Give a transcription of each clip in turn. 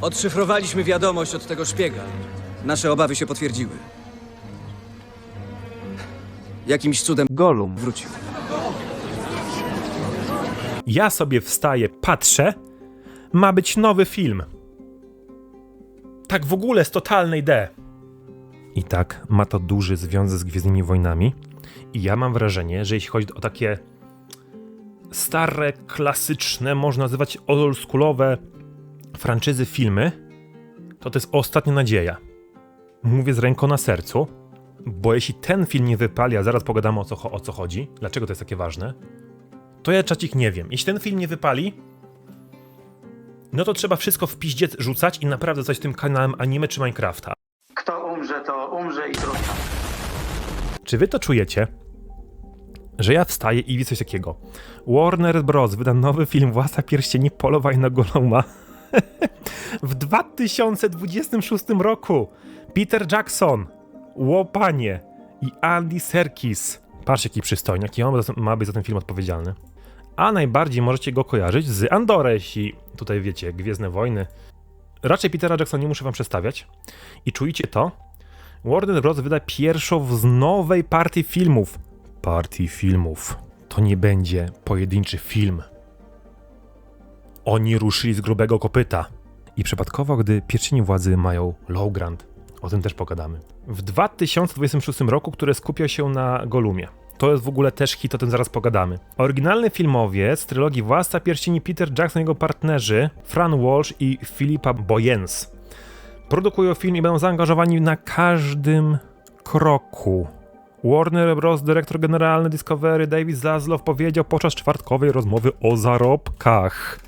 Odszyfrowaliśmy wiadomość od tego szpiega. Nasze obawy się potwierdziły. Jakimś cudem Golum. wrócił. Ja sobie wstaję, patrzę, ma być nowy film. Tak w ogóle z totalnej D. I tak ma to duży związek z Gwiezdnymi Wojnami. I ja mam wrażenie, że jeśli chodzi o takie stare, klasyczne, można nazywać oldschoolowe franczyzy filmy, to to jest ostatnia nadzieja. Mówię z ręką na sercu, bo jeśli ten film nie wypali, a zaraz pogadamy o co, o co chodzi, dlaczego to jest takie ważne, to ja czacik nie wiem. Jeśli ten film nie wypali, no to trzeba wszystko w piździec rzucać i naprawdę coś tym kanałem anime czy Minecrafta. Kto umrze, to umrze i trudno. Czy wy to czujecie? Że ja wstaję i widzę coś takiego. Warner Bros. wyda nowy film Władca Pierścieni Polowań na Goloma. W 2026 roku Peter Jackson, Łopanie i Andy Serkis. Patrz jaki przystojny, jaki on ma być za ten film odpowiedzialny. A najbardziej możecie go kojarzyć z Andorę, jeśli tutaj wiecie, Gwiezdne Wojny. Raczej Petera Jacksona nie muszę wam przedstawiać. I czujcie to, Warner Bros. wyda pierwszą z nowej partii filmów. Partii filmów. To nie będzie pojedynczy film. Oni ruszyli z grubego kopyta. I przypadkowo, gdy pierścieni władzy mają low grant. O tym też pogadamy. W 2026 roku, które skupia się na Golumie. To jest w ogóle też hit, o tym zaraz pogadamy. Oryginalny filmowiec trylogii Władca Pierścieni Peter Jackson i jego partnerzy Fran Walsh i Philippa Boyens produkują film i będą zaangażowani na każdym kroku. Warner Bros. dyrektor generalny Discovery David Zaslow powiedział podczas czwartkowej rozmowy o zarobkach.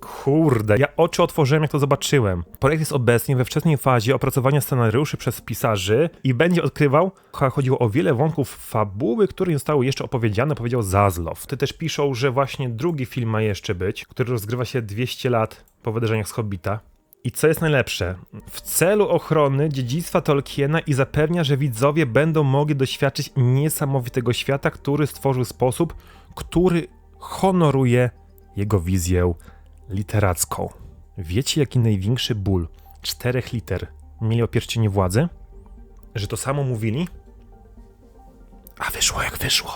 Kurde, ja oczy otworzyłem jak to zobaczyłem. Projekt jest obecnie we wczesnej fazie opracowania scenariuszy przez pisarzy i będzie odkrywał, ch- chodziło o wiele wątków fabuły, które nie zostały jeszcze opowiedziane, powiedział Zaslow. Ty też piszą, że właśnie drugi film ma jeszcze być, który rozgrywa się 200 lat po wydarzeniach z Hobbita. I co jest najlepsze, w celu ochrony dziedzictwa Tolkiena i zapewnia, że widzowie będą mogli doświadczyć niesamowitego świata, który stworzył sposób, który honoruje jego wizję literacką. Wiecie, jaki największy ból czterech liter mieli o pierścienie władzy? Że to samo mówili? A wyszło jak wyszło.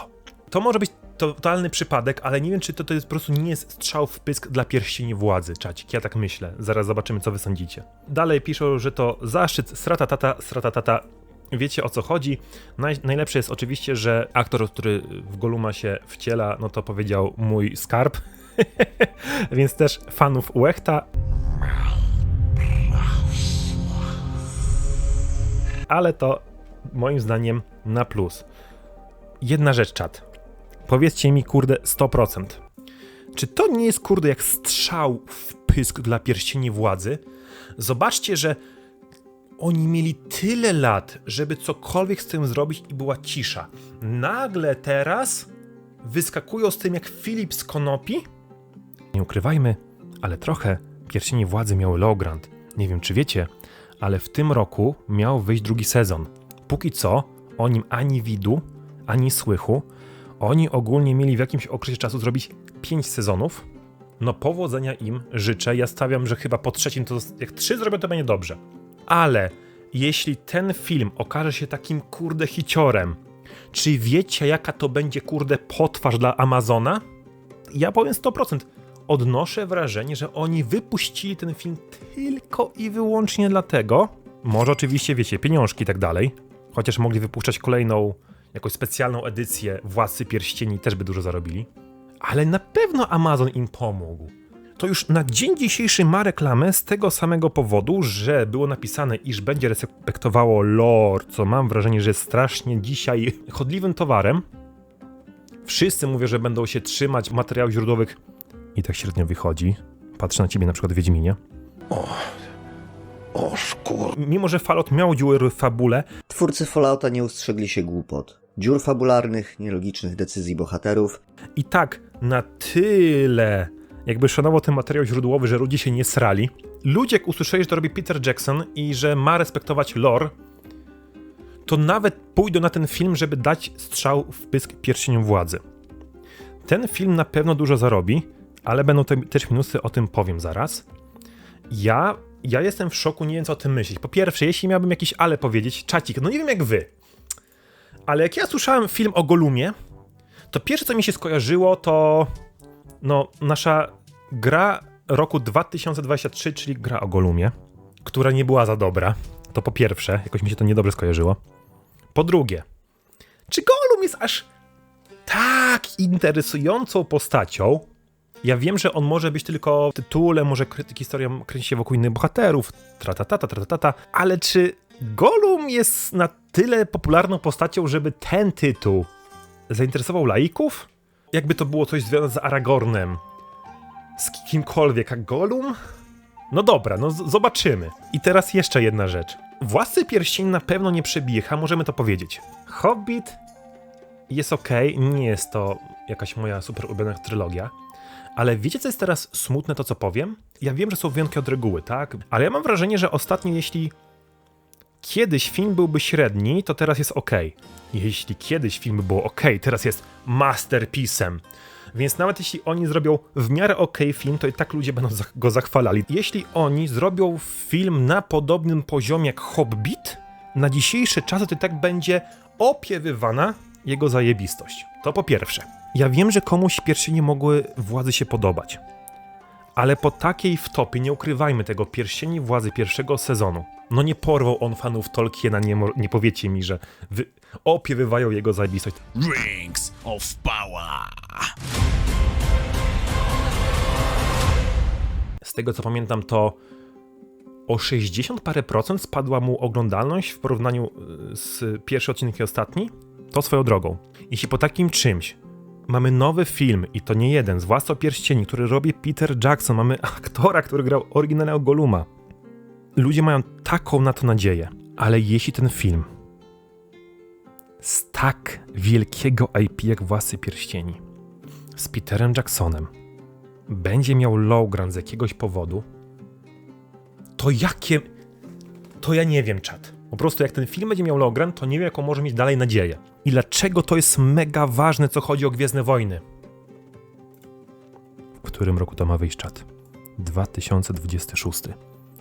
To może być totalny przypadek, ale nie wiem, czy to, to jest po prostu nie jest strzał w pysk dla pierścieni władzy, czacik. Ja tak myślę. Zaraz zobaczymy, co wy sądzicie. Dalej piszą, że to zaszczyt sratatata, sratatata. Wiecie o co chodzi. Naj, najlepsze jest oczywiście, że aktor, który w Goluma się wciela, no to powiedział mój skarb. Więc też fanów Łechta. Ale to moim zdaniem na plus. Jedna rzecz, czat. Powiedzcie mi, kurde, 100%. Czy to nie jest, kurde, jak strzał w pysk dla pierścieni władzy? Zobaczcie, że oni mieli tyle lat, żeby cokolwiek z tym zrobić i była cisza. Nagle teraz wyskakują z tym jak Filip z Konopi? Nie ukrywajmy, ale trochę pierścieni władzy miały Logrand. Nie wiem, czy wiecie, ale w tym roku miał wyjść drugi sezon. Póki co o nim ani widu, ani słychu. Oni ogólnie mieli w jakimś okresie czasu zrobić 5 sezonów. No powodzenia im życzę. Ja stawiam, że chyba po trzecim to jak trzy zrobią, to będzie dobrze. Ale jeśli ten film okaże się takim kurde hiciorem, czy wiecie jaka to będzie kurde potwarz dla Amazona? Ja powiem 100%. Odnoszę wrażenie, że oni wypuścili ten film tylko i wyłącznie dlatego, może oczywiście wiecie, pieniążki i tak dalej, chociaż mogli wypuszczać kolejną jakąś specjalną edycję Władcy Pierścieni, też by dużo zarobili. Ale na pewno Amazon im pomógł. To już na dzień dzisiejszy ma reklamę z tego samego powodu, że było napisane, iż będzie respektowało lore, co mam wrażenie, że jest strasznie dzisiaj chodliwym towarem. Wszyscy mówią, że będą się trzymać materiałów źródłowych i tak średnio wychodzi. Patrzę na ciebie na przykład w Wiedźminie. O szkur... Mimo, że Fallout miał dziury w fabule, Twórcy Fallouta nie ustrzegli się głupot. Dziur fabularnych, nielogicznych decyzji bohaterów. i tak na tyle jakby szanował ten materiał źródłowy, że ludzie się nie srali. Ludzie jak usłyszeli, że to robi Peter Jackson i że ma respektować lore, to nawet pójdą na ten film, żeby dać strzał w pysk pierścieniom władzy. Ten film na pewno dużo zarobi, ale będą te, też minusy, o tym powiem zaraz. Ja, ja jestem w szoku, nie wiem co o tym myśleć. Po pierwsze, jeśli miałbym jakiś ale powiedzieć, czacik, no nie wiem jak wy, ale jak ja słyszałem film o Golumie, to pierwsze co mi się skojarzyło to no nasza gra roku 2023, czyli gra o Golumie, która nie była za dobra. To po pierwsze, jakoś mi się to niedobrze skojarzyło. Po drugie, czy Golum jest aż tak interesującą postacią? Ja wiem, że on może być tylko w tytule, może historia kręci się wokół innych bohaterów, tratatata, tratatata, ale czy Golum jest na tyle popularną postacią, żeby ten tytuł zainteresował laików? Jakby to było coś związane z Aragornem, z kimkolwiek, a Golum? No dobra, no zobaczymy. I teraz jeszcze jedna rzecz. Władcy Pierścieni na pewno nie przebiecha, możemy to powiedzieć. Hobbit jest ok, nie jest to jakaś moja super ulubiona trylogia, ale wiecie co jest teraz smutne to co powiem? Ja wiem, że są wyjątki od reguły, tak? Ale ja mam wrażenie, że ostatnio jeśli kiedyś film byłby średni, to teraz jest ok. Jeśli kiedyś film był ok, teraz jest masterpiece'em. Więc nawet jeśli oni zrobią w miarę ok film, to i tak ludzie będą go zachwalali. Jeśli oni zrobią film na podobnym poziomie jak Hobbit, na dzisiejsze czasy to i tak będzie opiewywana jego zajebistość. To po pierwsze. Ja wiem, że komuś pierścienie mogły władzy się podobać. Ale po takiej wtopie nie ukrywajmy tego pierścieni władzy pierwszego sezonu. No nie porwał on fanów Tolkiena, nie, nie powiecie mi, że wy- opiewywają jego zajebistość. Rings of Power. Z tego co pamiętam, to o 60 parę procent spadła mu oglądalność w porównaniu y, z pierwszy odcinek i ostatni. To swoją drogą. Jeśli po takim czymś mamy nowy film, i to nie jeden, z Władcą Pierścieni, który robi Peter Jackson, mamy aktora, który grał oryginalnego Goluma. Ludzie mają taką na to nadzieję, ale jeśli ten film z tak wielkiego IP jak Władcy Pierścieni, z Peterem Jacksonem, będzie miał Lowground z jakiegoś powodu, to jakie... To ja nie wiem, czat. Po prostu jak ten film będzie miał Lowground, to nie wiem, jaką może mieć dalej nadzieję. I dlaczego to jest mega ważne, co chodzi o Gwiezdne Wojny. W którym roku to ma wyjść, czat? 2026.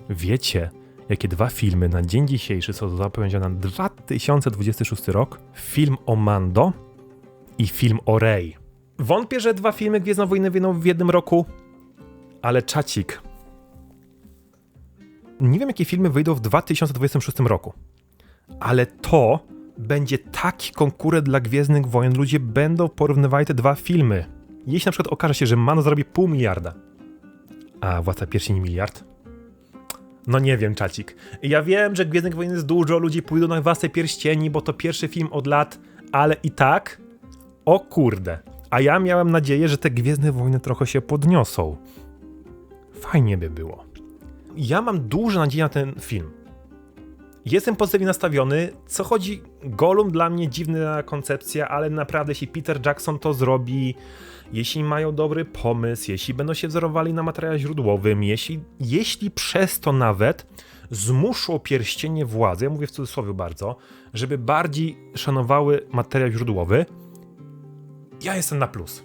Wiecie, jakie dwa filmy na dzień dzisiejszy są zapowiedziane na 2026 rok? Film o Mando i film o Rey. Wątpię, że dwa filmy Gwiezdne Wojny wyjdą w jednym roku, ale czacik. Nie wiem, jakie filmy wyjdą w 2026 roku, ale to będzie taki konkurent dla Gwiezdnych Wojen. Ludzie będą porównywali te dwa filmy. Jeśli na przykład okaże się, że Mano zarobi pół miliarda, a Władca Pierścieni miliard, no nie wiem, czacik. Ja wiem, że Gwiezdnych Wojen jest dużo, ludzie pójdą na Władcę Pierścieni, bo to pierwszy film od lat, ale i tak, o kurde. A ja miałem nadzieję, że te Gwiezdne Wojny trochę się podniosą. Fajnie by było. Ja mam duże nadzieję na ten film. Jestem pozytywnie nastawiony. Co chodzi, Gollum dla mnie dziwna koncepcja, ale naprawdę jeśli Peter Jackson to zrobi, jeśli mają dobry pomysł, jeśli będą się wzorowali na materiale źródłowym, jeśli, jeśli przez to nawet zmuszą pierścienie władzy, ja mówię w cudzysłowie bardzo, żeby bardziej szanowały materiał źródłowy, ja jestem na plus.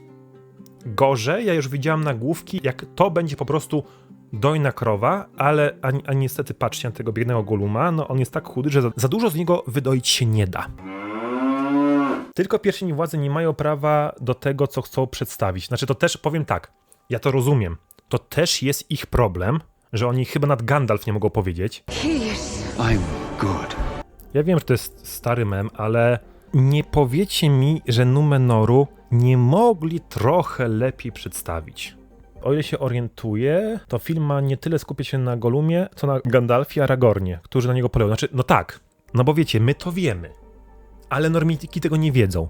Gorzej, ja już widziałem nagłówki, jak to będzie po prostu dojna krowa, ale a, a niestety patrzcie na tego biednego Goluma, no on jest tak chudy, że za, za dużo z niego wydoić się nie da. Tylko pierścieni władzy nie mają prawa do tego, co chcą przedstawić. Znaczy to też, powiem tak, ja to rozumiem, to też jest ich problem, że oni chyba nad Gandalf nie mogą powiedzieć. I'm good. Ja wiem, że to jest stary mem, ale nie powiecie mi, że Numenoru nie mogli trochę lepiej przedstawić. O ile się orientuję, to film ma nie tyle skupiać się na Golumie, co na Gandalfie Aragornie, którzy na niego polują. Znaczy, no tak, no bo wiecie, my to wiemy, ale normitiki tego nie wiedzą.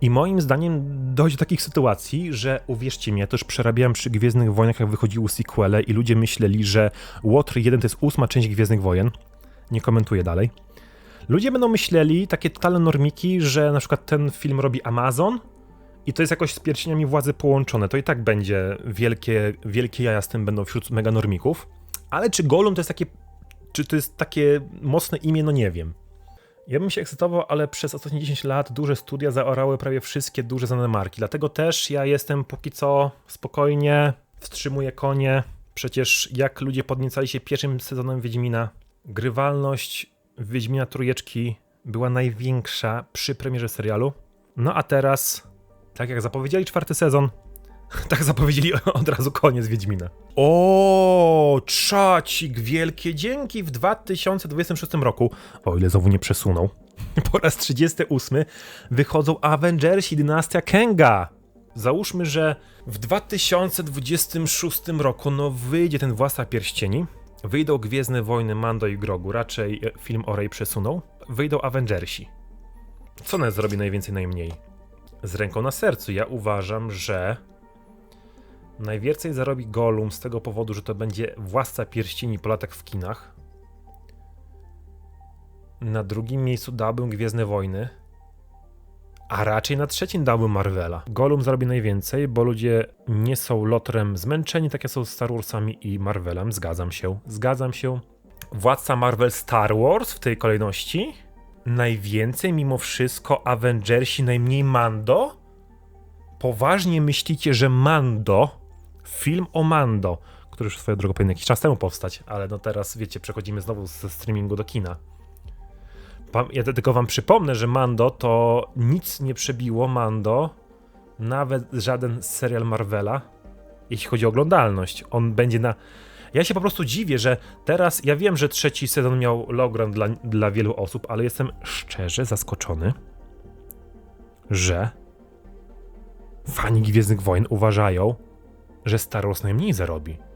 I moim zdaniem dochodzi do takich sytuacji, że uwierzcie mi, ja też przerabiałem przy Gwiezdnych Wojnach, jak wychodziły sequele i ludzie myśleli, że Łotr 1 to jest ósma część Gwiezdnych Wojen. Nie komentuję dalej. Ludzie będą myśleli, takie totalne normiki, że na przykład ten film robi Amazon i to jest jakoś z pierścieniami władzy połączone. To i tak będzie wielkie, wielkie jaja z tym będą wśród mega normików. Ale czy Gollum to jest takie, czy to jest takie mocne imię, no nie wiem. Ja bym się ekscytował, ale przez ostatnie 10 lat duże studia zaorały prawie wszystkie duże znane marki. Dlatego też ja jestem póki co spokojnie, wstrzymuję konie, Przecież jak ludzie podniecali się pierwszym sezonem Wiedźmina, grywalność Wiedźmina Trójeczki była największa przy premierze serialu. No a teraz, tak jak zapowiedzieli czwarty sezon, tak zapowiedzieli od razu koniec Wiedźmina. O, czacik, wielkie dzięki w 2026 roku, o ile znowu nie przesunął. Po raz 38 wychodzą Avengersi Dynastia Kenga. Załóżmy, że w 2026 roku no wyjdzie ten Władca Pierścieni, wyjdą Gwiezdne Wojny Mando i Grogu, raczej e, film o Rey przesunął, wyjdą Avengersi. Co nas zrobi najwięcej, najmniej? Z ręką na sercu, ja uważam, że najwięcej zarobi Gollum z tego powodu, że to będzie Władca Pierścieni po latach w kinach. Na drugim miejscu dałbym Gwiezdne Wojny, a raczej na trzecim dałbym Marvela. Gollum zarobi najwięcej, bo ludzie nie są lotrem zmęczeni, tak jak są Star Warsami i Marvelem. Zgadzam się. Zgadzam się. Władca Marvel Star Wars w tej kolejności. Najwięcej mimo wszystko Avengersi, najmniej Mando. Poważnie myślicie, że Mando, film o Mando, który już swoją drogą powinien jakiś czas temu powstać, ale no teraz wiecie, przechodzimy znowu ze streamingu do kina. Ja tylko wam przypomnę, że Mando to nic nie przebiło Mando, nawet żaden serial Marvela, jeśli chodzi o oglądalność. On będzie na. Ja się po prostu dziwię, że teraz. Ja wiem, że trzeci sezon miał logran dla, dla wielu osób, ale jestem szczerze zaskoczony, że fani Gwiezdnych Wojen uważają, że Star Wars najmniej zarobi.